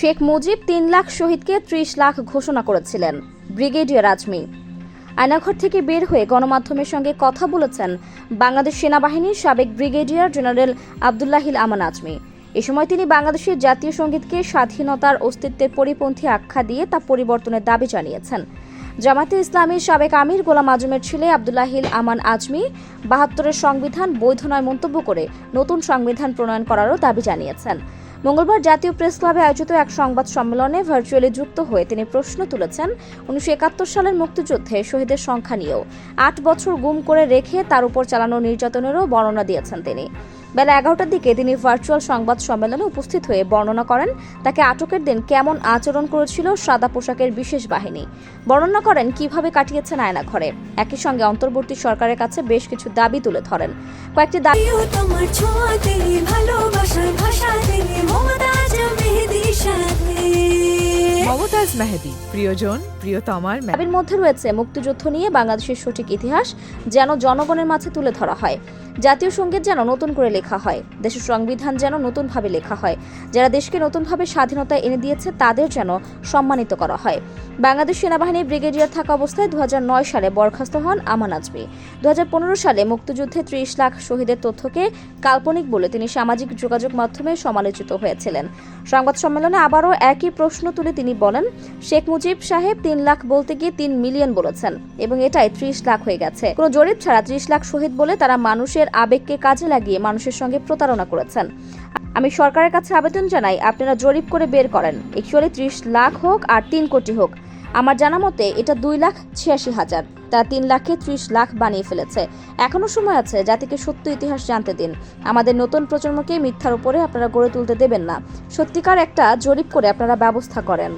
শেখ মুজিব তিন লাখ শহীদকে ত্রিশ লাখ ঘোষণা করেছিলেন। ব্রিগেডিয়ার আজমি। আয়নাঘর থেকে বের হয়ে গণমাধ্যমের সঙ্গে কথা বলেছেন বাংলাদেশ সেনাবাহিনীর সাবেক ব্রিগেডিয়ার জেনারেল আবদুল্লাহিল আমান আজমি। এ সময় তিনি বাংলাদেশের জাতীয় সঙ্গীতকে স্বাধীনতার অস্তিত্বের পরিপন্থী আখ্যা দিয়ে তা পরিবর্তনের দাবি জানিয়েছেন। জামাতে ইসলামীর সাবেক আমির গোলাম আজমের ছেলে আবদুল্লাহিল আমান আজমি বাহাত্তরের সংবিধান বৈধ নয় মন্তব্য করে নতুন সংবিধান প্রণয়ন করারও দাবি জানিয়েছেন। মঙ্গলবার জাতীয় প্রেস ক্লাবে আয়োজিত এক সংবাদ সম্মেলনে ভার্চুয়ালি যুক্ত হয়ে তিনি প্রশ্ন তুলেছেন, উনিশশো একাত্তর সালের মুক্তিযুদ্ধে শহীদের সংখ্যা নিয়েও। আট বছর গুম করে রেখে তার উপর চালানো নির্যাতনেরও বর্ণনা দিয়েছেন তিনি। বেলা এগারোটার দিকে তিনি ভার্চুয়াল সংবাদ সম্মেলনে উপস্থিত হয়ে বর্ণনা করেন তাকে আটকের দিন কেমন আচরণ করেছিল সাদা পোশাকের বিশেষ বাহিনী। বর্ণনা করেন কীভাবে কাটিয়েছেন আয়না ঘরে একই সঙ্গে অন্তর্বর্তী সরকারের কাছে বেশ কিছু দাবি তুলে ধরেন। কয়েকটি দাবি মমতাজ মেহেদি প্রিয়জন প্রিয়তমার দাবির মধ্যে রয়েছে মুক্তিযুদ্ধ নিয়ে বাংলাদেশের সঠিক ইতিহাস যেন জনগণের মাঝে তুলে ধরা হয়। জাতীয় সংগীত যেন নতুন করে লেখা হয়, দেশের সংবিধান যেন নতুনভাবে লেখা হয়। যারা দেশকে নতুনভাবে স্বাধীনতা এনে দিয়েছে, তাদের যেন সম্মানিত করা হয়। বাংলাদেশ সেনাবাহিনীর ব্রিগেডিয়ার থাকা অবস্থায় দু হাজার নয় সালে বরখাস্ত হন আমান আজমি। দু সালে মুক্তিযুদ্ধে ত্রিশ লাখ শহীদের তথ্যকে কাল্পনিক বলে তিনি সামাজিক যোগাযোগ মাধ্যমে সমালোচিত হয়েছিলেন। সংবাদ সম্মেলনে আবারও একই প্রশ্ন তুলে তিনি বলেন, শেখ মুজিব সাহেব তিন লাখ বলতে গিয়ে তিন মিলিয়ন বলেছেন এবং এটাই ত্রিশ লাখ হয়ে গেছে। কোনো জরিপ ছাড়া ত্রিশ লাখ শহীদ বলে তারা মানুষের আবেগকে কাজে লাগিয়ে মানুষের সঙ্গে প্রতারণা করেছেন। আমি সরকারের কাছে আবেদন জানাই, আপনারা জরিপ করে বের করেন। একচুয়ালি ত্রিশ লাখ হোক আর তিন কোটি হোক। আমার জানা মতে এটা দুই লাখ ছিয়াশি হাজার। তারা তিন লাখে ত্রিশ লাখ বানিয়ে ফেলেছে। এখনও সময় আছে জাতিকে সত্য ইতিহাস জানতে দিন। আমাদের নতুন প্রজন্মকে মিথ্যার উপরে আপনারা গড়ে তুলতে দেবেন না। সত্যিকার একটা জরিপ করে আপনারা ব্যবস্থা করেন।